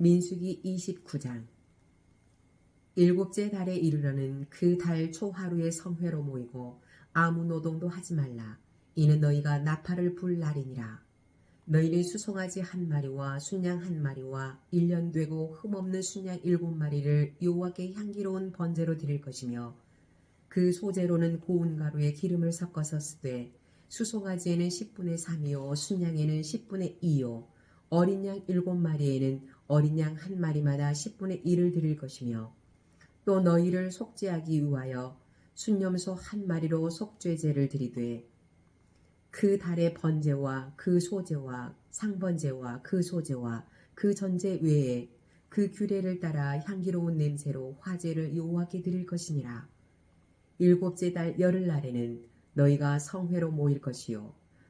민수기 29장 일곱째 달에 이르러는 그 달 초하루에 성회로 모이고 아무 노동도 하지 말라. 이는 너희가 나팔을 불 날이니라. 너희는 수송아지 한 마리와 순양 한 마리와 일년 되고 흠없는 순양 일곱 마리를 여호와께 향기로운 번제로 드릴 것이며 그 소재로는 고운 가루에 기름을 섞어서 쓰되 수송아지에는 10분의 3이요 순양에는 10분의 2요 어린 양 일곱 마리에는 어린 양 한 마리마다 10분의 1을 드릴 것이며 또 너희를 속죄하기 위하여 순념소 한 마리로 속죄제를 드리되 그 달의 번제와 그 소제와 상번제와 그 소제와 그 전제 외에 그 규례를 따라 향기로운 냄새로 화제를 여호와께 드릴 것이니라. 일곱째 달 열흘 날에는 너희가 성회로 모일 것이요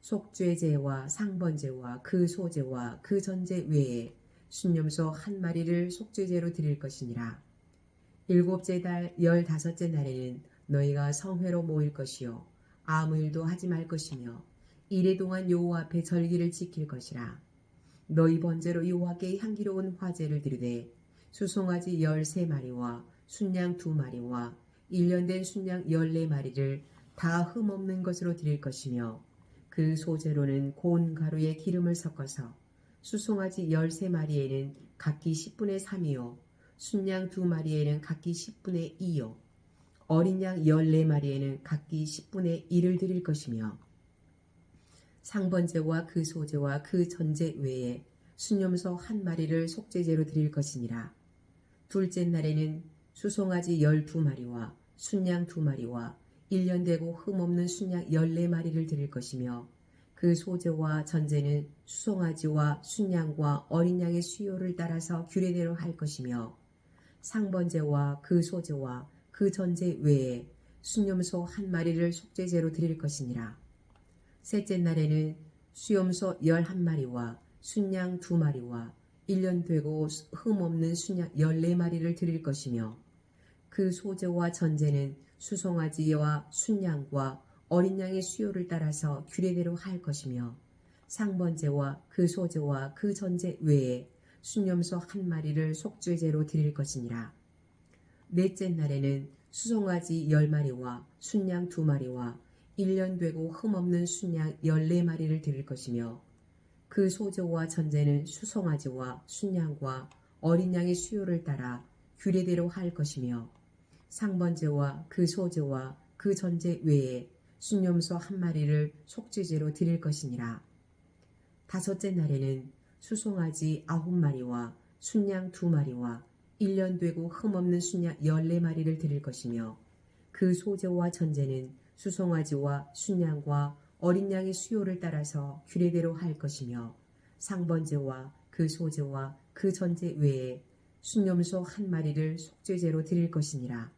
속죄제와 상번제와 그 소제와 그 전제 외에 순념소 한 마리를 속죄제로 드릴 것이니라. 일곱째 달 열다섯째 날에는 너희가 성회로 모일 것이요 아무 일도 하지 말 것이며 이래 동안 여호와 앞에 절기를 지킬 것이라. 너희 번제로 여호와께 향기로운 화제를 드리되 수송아지 열세 마리와 순양 두 마리와 일년된 순양 열네 마리를 다 흠없는 것으로 드릴 것이며 그 소재로는 고운 가루에 기름을 섞어서 수송아지 열세 마리에는 각기 10분의 3이요 순양 두 마리에는 각기 10분의 2요 어린 양 14마리에는 각기 10분의 1을 드릴 것이며 상번제와 그 소제와 그 전제 외에 순념소 한 마리를 속죄제로 드릴 것이니라. 둘째 날에는 수송아지 열두 마리와 순양 두 마리와 일년 되고 흠없는 순양 열네 마리를 드릴 것이며 그 소제와 전제는 수송아지와 순양과 어린 양의 수요를 따라서 규례대로 할 것이며 상번제와 그 소제와 그 전제 외에 순념소 한 마리를 속죄제로 드릴 것이니라. 셋째 날에는 수염소 열한 마리와 순양 두 마리와 일년 되고 흠없는 순양 열네 마리를 드릴 것이며 그 소제와 전제는 수송아지와 순양과 어린 양의 수요를 따라서 규례대로 할 것이며 상번제와 그 소제와 그 전제 외에 순념소 한 마리를 속죄제로 드릴 것이니라. 넷째 날에는 수송아지 열 마리와 순양 두 마리와 일년 되고 흠없는 순양 열네 마리를 드릴 것이며 그 소저와 전제는 수송아지와 순양과 어린 양의 수요를 따라 규례대로 할 것이며 상번제와 그 소저와 그 전제 외에 순념소 한 마리를 속죄제로 드릴 것이니라. 다섯째 날에는 수송아지 아홉 마리와 순양 두 마리와 일년 되고 흠없는 순양 열네 마리를 드릴 것이며 그 소재와 전제는 수송아지와 순양과 어린 양의 수요를 따라서 규례대로 할 것이며 상번제와 그 소제와 그 전제 외에 순념소 한 마리를 속죄제로 드릴 것이니라.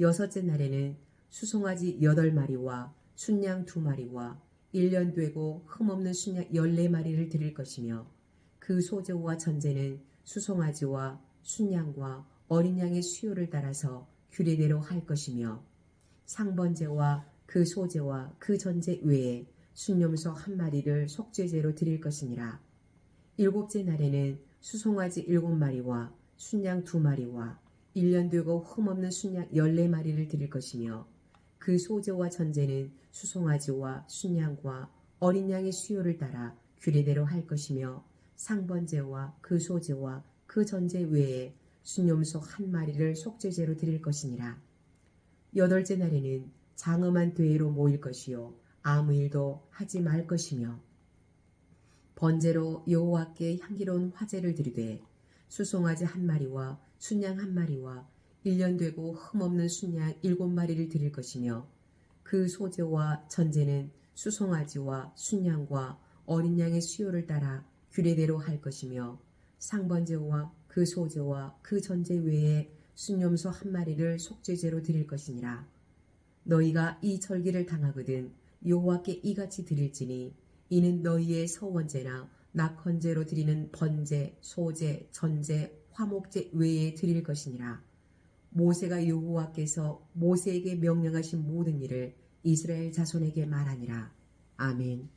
여섯째 날에는 수송아지 여덟 마리와 순양 두 마리와 일년 되고 흠없는 순양 열네 마리를 드릴 것이며 그 소제와 전제는 수송아지와 순양과 어린 양의 수요를 따라서 규례대로 할 것이며 상번제와 그 소제와 그 전제 외에 순념소 한 마리를 속죄제로 드릴 것이니라. 일곱째 날에는 수송아지 일곱 마리와 순양 두 마리와 일년 되고 흠없는 순양 열네 마리를 드릴 것이며 그 소제와 전제는 수송아지와 순양과 어린 양의 수요를 따라 규례대로 할 것이며 상번제와 그 소제와 그 전제 외에 순념소 한 마리를 속죄제로 드릴 것이니라. 여덟째 날에는 장엄한 대회로 모일 것이요 아무 일도 하지 말 것이며 번제로 여호와께 향기로운 화제를 드리되 수송아지 한 마리와 순양 한 마리와 일년 되고 흠없는 순양 일곱 마리를 드릴 것이며 그 소제와 전제는 수송아지와 순양과 어린 양의 수요를 따라 규례대로 할 것이며 상번제와 그 소제와 그 전제 외에 순념소 한 마리를 속죄제로 드릴 것이니라. 너희가 이 절기를 당하거든 여호와께 이같이 드릴지니 이는 너희의 서원제나 낙헌제로 드리는 번제, 소제, 전제, 화목제 외에 드릴 것이니라. 모세가 여호와께서 모세에게 명령하신 모든 일을 이스라엘 자손에게 말하니라. 아멘.